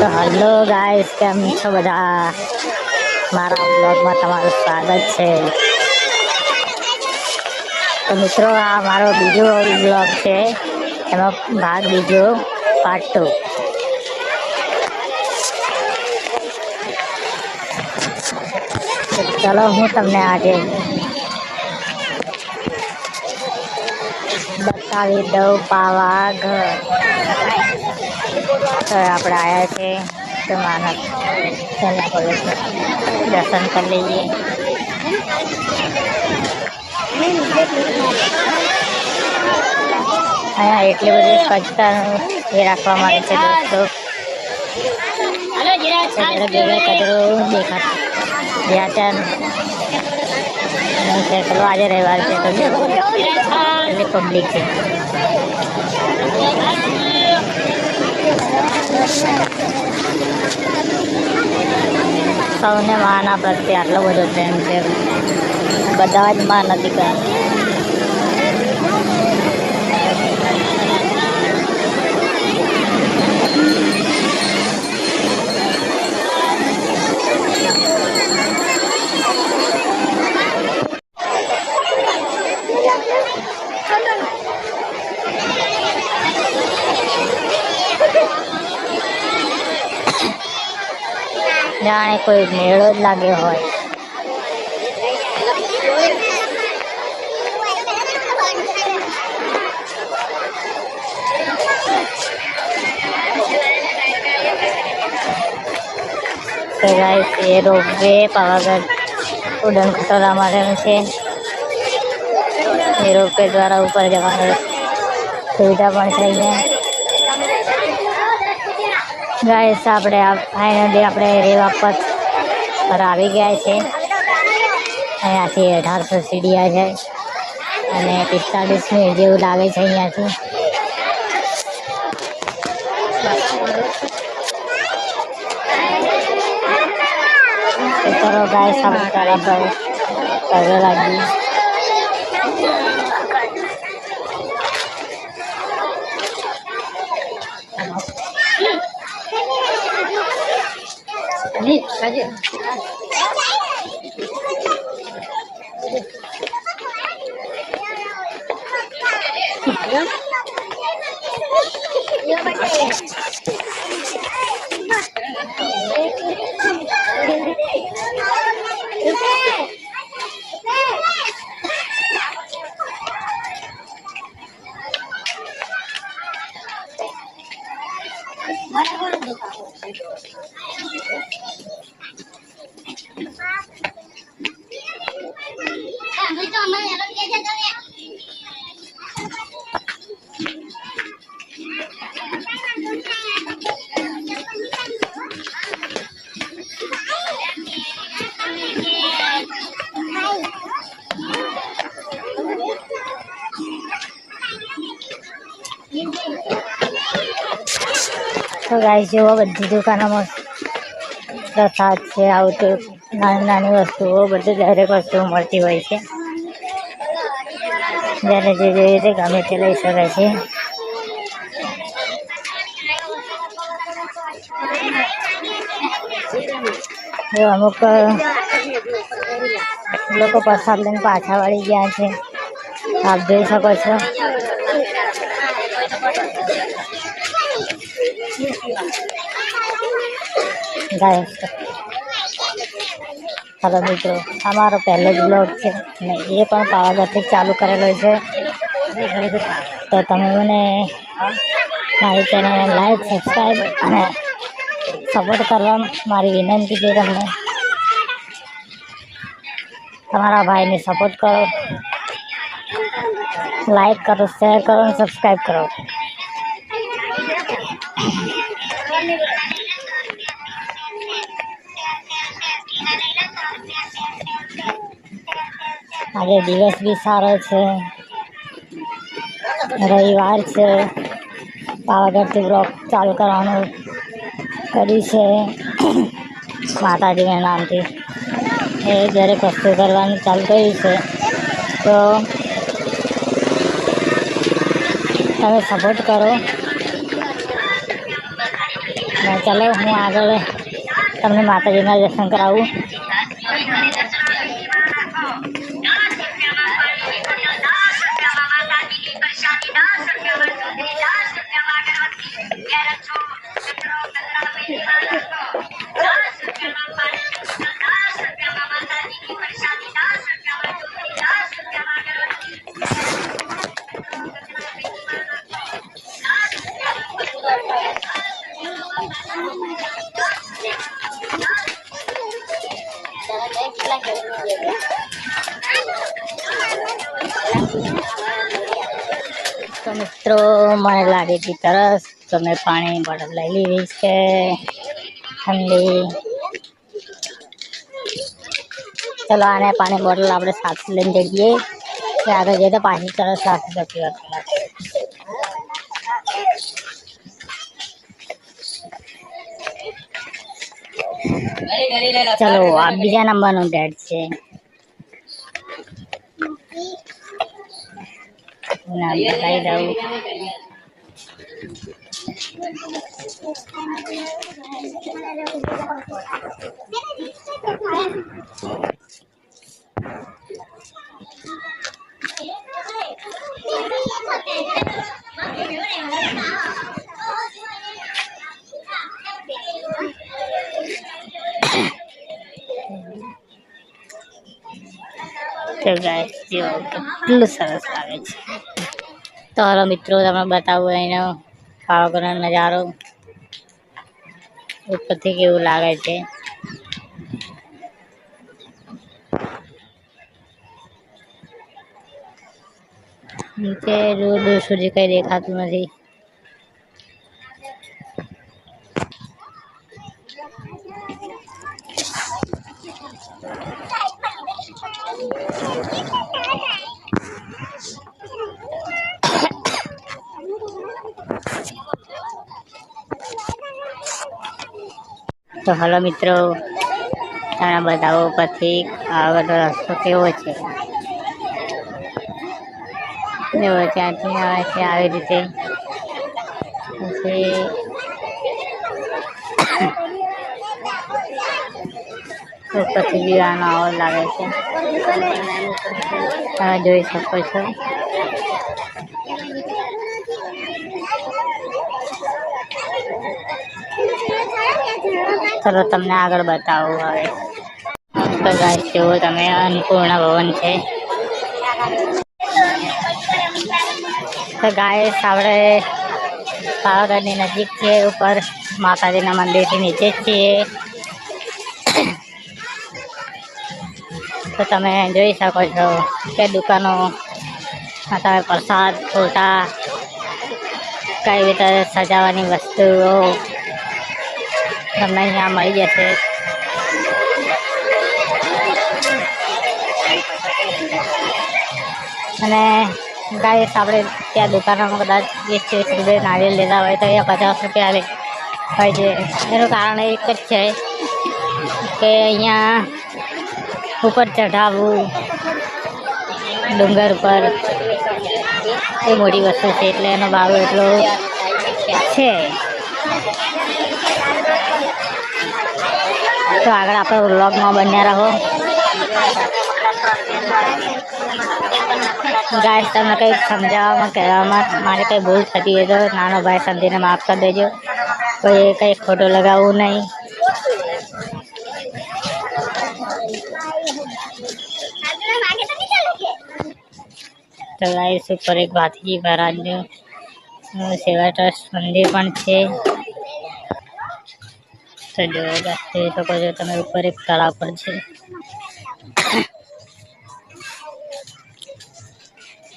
તો hello guys કેમ છો બધા? મારા બ્લોગમાં તમારું સ્વાગત છે. તો મિત્રો, આ મારો બીજો બ્લોગ છે. એમાં ભાગ બીજો પાર્ટ ટુ ચલો, હું તમને આજે બતાવી દઉં પાવાગઢ. તો આપણે આવ્યા છે તો માનસ તેના કોલેજ દર્શન કરી લઈએ. અહીંયા એટલી બધી સ્વચ્છતાનું એ રાખવામાં આવે છે દોસ્તો. કચરો જગ્યાએ કચરો આજે રવિવાર છે, તો પબ્લિક છે. સૌને માના પ્રત્યે આટલો બધો પ્રેમ છે બધા જ માન નથી કોઈ મેળો જ લાગ્યો હોય. તો એ રોપવે, પાવાગઢ ઉડન ખટોલા માટેનું છે. એ રોપવે દ્વારા ઉપર જવાની સુવિધા પણ થઈ છે ગાઈસ આપણે ફાઇનલી આપણે રેવા પથ પર આવી ગયા છે. અહીંયાથી અઢારસો સીડિયા છે. અને પિસ્તાલીસ મિનિટ જેવું લાગે છે અહીંયાથી. ચલો ગાય ગાઈસ લાગી. તરફ પગે લાગી તો ગાઈસ જુઓ બધી દુકાનોમાં પ્રસાદ છે, આવું તો નાની નાની વસ્તુઓ, બધી દરેક વસ્તુઓ મળતી હોય છે. જ્યારે જે જોઈએ તે ગમે તે લઈ શકે છે. અમુક લોકો પ્રસાદ લઈને પાછા વળી ગયા છે. આપ જોઈ શકો છો. ગાઈસ હલો મિત્રો, અમારો પહેલો જ બ્લોગ છે અને એ પણ પાવાગઢથી ચાલુ કરેલો છે. તો તમે મને મારી ચેનલને લાઈક સબસ્ક્રાઈબ અને સપોર્ટ કરવા મારી વિનંતી છે તમને. તમારા ભાઈને સપોર્ટ કરો. લાઈક કરો શેર કરો અને સબસ્ક્રાઈબ કરો. આજે દિવસ બી સારો છે. રવિવાર છે. પાવાગઢથી બ્લોક ચાલુ કરવાનું કર્યું છે. માતાજીના નામથી. એ દરેક વસ્તુ કરવાનું ચાલુ કર્યું છે. તો તમે સપોર્ટ કરો. ચાલો, હું આગળ તમને માતાજીના દર્શન કરાવું. તો મિત્રો, મને લાગે છે તરસ, તો મેં પાણી બોટલ લઈ લીધી છે. ઠંડી. ચલો, આને પાણી બોટલ આપણે સાથે લઈને જઈએ. કે આગળ જઈએ તો પાછી તરસ સાથે જતી હતી ચલો, આ બીજા નંબરનું ડેટ છે. નામ બતાવી દઉં તો ગાય જો કેટલું સરસ લાગે છે તો હાલો મિત્રો, તમને બતાવું એનો પાવાગઢનો નજારો. ઉપરથી કેવું લાગે છે? નીચે દૂર સુધી કઈ દેખાતું નથી. તો હલો મિત્રો તમે બતાવો પછી આગળનો રસ્તો કેવો છે? એવો ત્યાંથી આવે છે આવી રીતે. પછી પછી બીજાનો આવો લાગે છે. તમે જોઈ શકો છો. ચલો તમને આગળ બતાવું હવે. તો ગાઈસ જુઓ તમે અન્નપૂર્ણા ભવન છે? તો ગાઈસ આપણે પાવાગઢની નજીક છે, ઉપર માતાજીના મંદિરથી નીચે છીએ. તો તમે જોઈ શકો છો કે દુકાનો તમે પ્રસાદ, ફોટા, કઈ રીતે સજાવવાની વસ્તુઓ તમને અહીંયા મળી જશે અને ગાઈસ, આપણે ત્યાં દુકાનોમાં કદાચ વીસ ત્રીસ રૂપિયા નારિયેલ લેતા હોય તો અહીંયા પચાસ રૂપિયા લે હોય છે. એનું કારણ એક જ છે કે અહીંયા ઉપર ચઢાવવું, ડુંગર ઉપર એ મોટી વસ્તુ છે, એટલે એનો ભાવ એટલો છે. તો આગળ આપણે વ્લોગમાં બન્યા રહો. ગાય તમને કંઈક સમજાવવામાં કહેવામાં મારે કંઈ ભૂલ થતી હોય તો નાનો ભાઈ સમજીને માફ કરી દેજો. કોઈ કંઈ ખોટો લગાવવું નહીં. તો ગાઈસ ઉપર એક ભાતીજી મહારાજનું અ, સેવા ટ્રસ્ટ મંદિર પણ છે. તો જો રસ્તે લોકો જો તમે ઉપર એક તળાવ પર છે.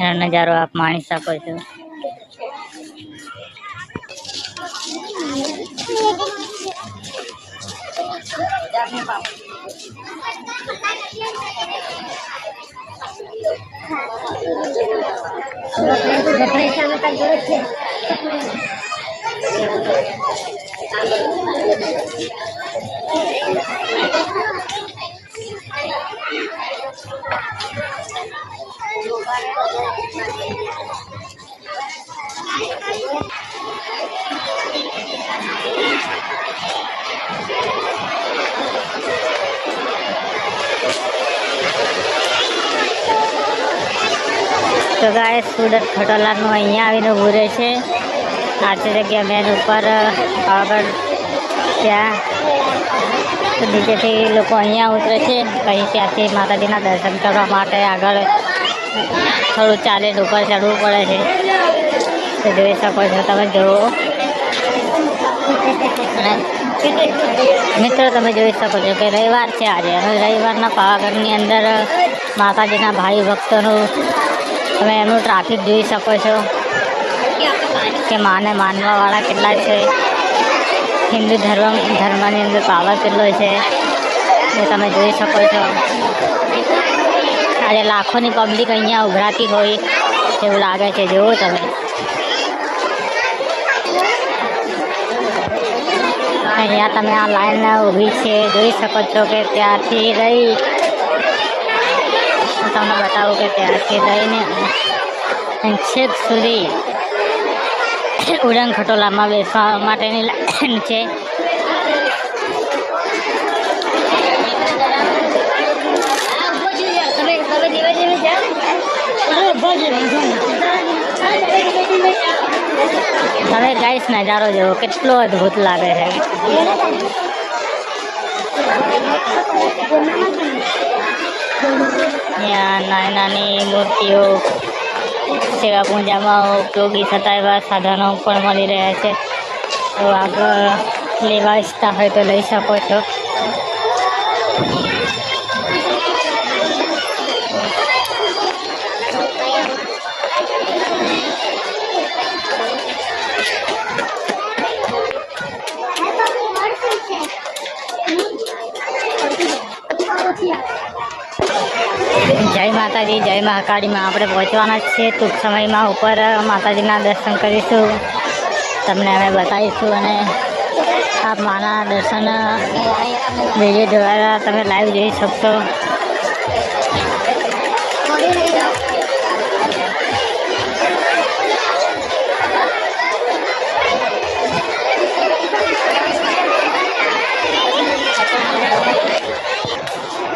એનો નજારો આપ માણી શકો છો. પૈસા તો ગાય સુરત ખટોલાનું અહીંયા આવીને ઉભું છે. આટલી જગ્યા મેન ઉપર આગળ ત્યાં. નીચેથી લોકો અહીંયા ઉતરે છે. પછી ત્યાંથી માતાજીના દર્શન કરવા માટે આગળ થોડું ચાલે ઉપર ચડવું પડે છે. તો જોઈ શકો છો તમે, જુઓ. મિત્રો, તમે જોઈ શકો છો કે રવિવાર છે આજે. અને રવિવારના પાવાગઢની અંદર માતાજીના ભાઈ ભક્તોનું તમે એમનું ટ્રાફિક જોઈ શકો છો કે માને માનવાવાળા કેટલા છે. હિન્દુ ધર્મ, ધર્મની અંદર પાવર કેટલો છે એ તમે જોઈ શકો છો. આજે લાખોની પબ્લિક અહીંયા ઉભરાતી હોય એવું લાગે છે. જુઓ તમે. અહીંયા તમે આ લાઈન ઊભી છે. જોઈ શકો છો કે ત્યાંથી રહી હું તમને બતાવું કે ત્યાંથી રહીને છેક સુધી ઉડન ખટોલામાં બેસવા માટેની લાઈન છે. તમે ગાઈસ, નજારો જેવો, કેટલો અદ્ભુત લાગે છે. નાની નાની મૂર્તિઓ સેવા પૂજામાં ઉપયોગી થતા એવા સાધનો પણ મળી રહ્યા છે તો આગળ લેવા ઈચ્છતા હોય તો લઈ શકો છો જય માતાજી, જય મહાકાળીમાં આપણે પહોંચવાના જ છીએ ટૂંક સમયમાં ઉપર. માતાજીના દર્શન કરીશું, તમને અમે બતાવીશું અને આ માના દર્શન વીડિયો દ્વારા તમે લાઈવ જોઈ શકશો.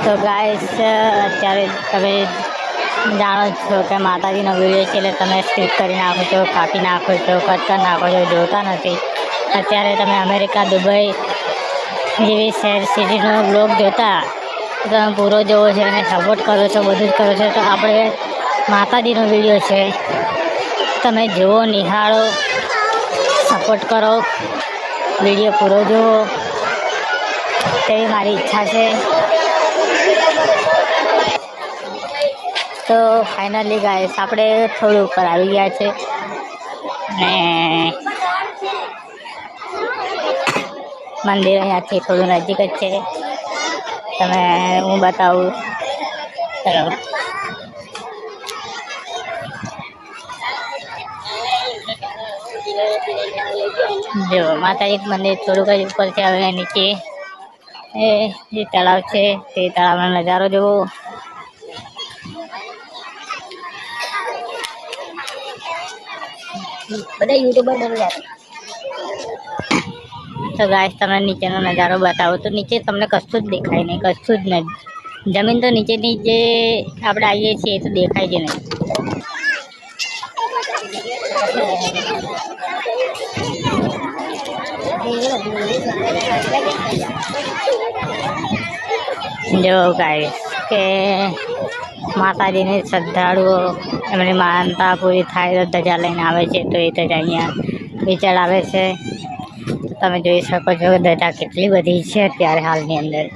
તો ગાઈસ અત્યારે તમે જાણો છો કે માતાજીનો વીડિયો છે એટલે તમે સ્કીપ કરી નાખો છો, કાપી નાખો છો કટ કરી નાખો છો, જોતા નથી. અત્યારે તમે અમેરિકા, દુબઈ જેવી શહેર સિટીનો બ્લોગ જોતા, તમે પૂરો જોવો છે અને સપોર્ટ કરો છો, બધું જ કરો છો. તો આપણે માતાજીનો વીડિયો છે. તમે જુઓ, નિહાળો સપોર્ટ કરો વીડિયો પૂરો જુઓ. તેવી મારી ઈચ્છા છે. તો ફાઇનલી ગાઈસ આપણે થોડું ઉપર આવી ગયા છે. ને મંદિર અહીંયાથી થોડું નજીક જ છે. તમે, હું બતાવું. ચલો. જો માતાજી મંદિર થોડુંક જ ઉપર છે હવે નીચે. એ જે તળાવ છે, તે તળાવનો નજારો જુઓ બધા યુટ્યુબર બની જાય. તો ગાય તમને નીચેનો નજારો બતાવો. તો નીચે તમને કશું જ દેખાય નહીં, કશું જ નહીં જમીન તો નીચેની જે આપણે આવીએ છીએ તો દેખાય જ નહીં. જો ગાય કે માતાજીની શ્રદ્ધાળુઓ એમની માનતા પૂરી થાય તો ધજા લઈને આવે છે, તો એ ધજા અહીંયા વિચાર આવે છે. તમે જોઈ શકો છો, ધજા કેટલી બધી છે અત્યારે હાલની અંદર.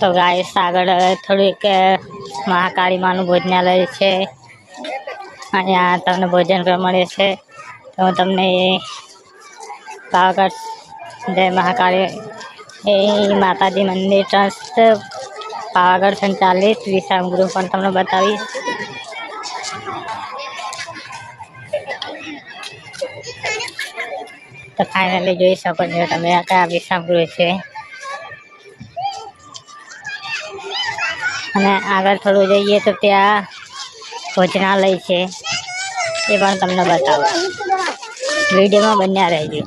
તો ગાય આગળ થોડીક મહાકાળી માનું ભોજનાલય છે. અહીંયા તમને ભોજન કરવા મળે છે. તો તમને પાવાગઢ જય મહાકાળી એ માતાજી મંદિર ટ્રસ્ટ, પાવાગઢ સંચાલિત વિશ્રામ ગૃહ પણ તમને બતાવીશ. તો ફાઇનલી જોઈ શકો છો તમે આ કયા વિશ્રામ ગૃહ છે. અને આગળ થોડું જઈએ તો ત્યાં ભોજનાલય છે. એ પણ તમને બતાવો. વિડીયોમાં બન્યા રહેજો.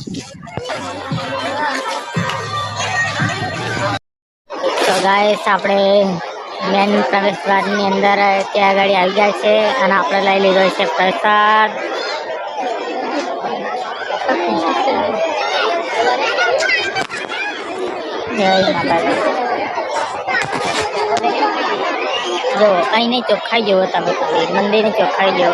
તો ગાઈસ આપણે મેન પ્રવેશ દ્વારની અંદર ત્યાં આગળ આવી ગયા છે અને આપણે લઈ લીધો છે પ્રસાદ. જય માતાજી. જો અહીંની ચોખ્ખાઈ જુઓ તમે મંદિર મંદિરની ચોખ્ખાઈ જુઓ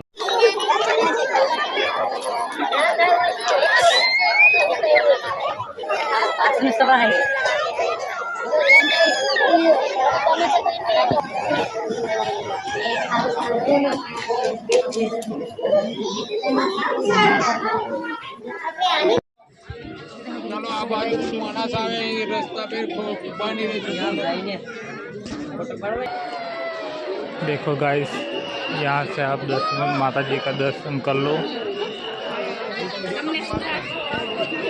માણસ આવે એ રસ્તા पे ઉભાની રહી देखो गाइस यहाँ से आप दर्शन माता जी का दर्शन कर लो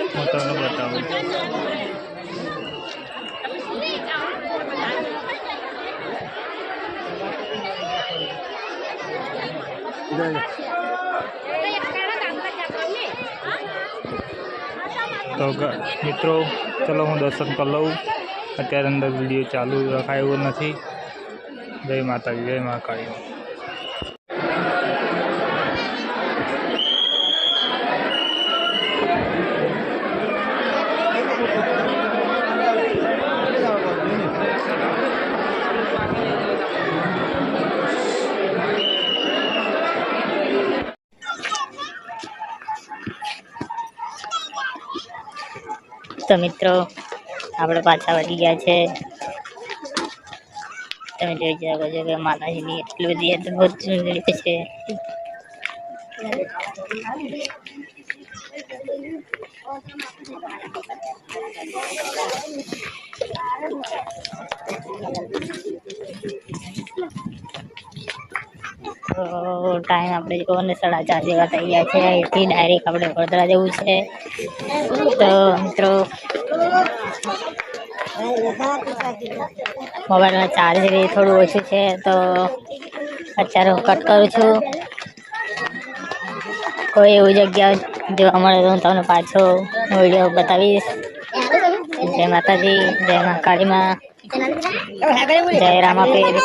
मैं તમને બતાવું તો ગ- મિત્રો ચલો હું દર્શન કરી લઉં. અત્યારે અંદર વીડિયો ચાલુ રખાય નથી. જય માતાજી, જય મા તો મિત્રો, આપણે પાછા વળી ગયા છે. તમે જોઈ શકો છો કે માતાજીની એટલી બધી અદભુત સુંદરી છે. ટાઈમ આપણે જુઓ ને સાડા ચાર જેવા થઈ ગયા છે. અહીંથી ડાયરેક્ટ આપણે વડોદરા જવું છે. તો મિત્રો મોબાઈલમાં ચાર્જ બી થોડું ઓછું છે, તો અત્યારે હું કટ કરું છું. કોઈ એવી જગ્યા જોવા મળે તો હું તમને પાછો વીડિયો બતાવીશ. જય માતાજી, જય મા કાળીમાં જય રામાપીર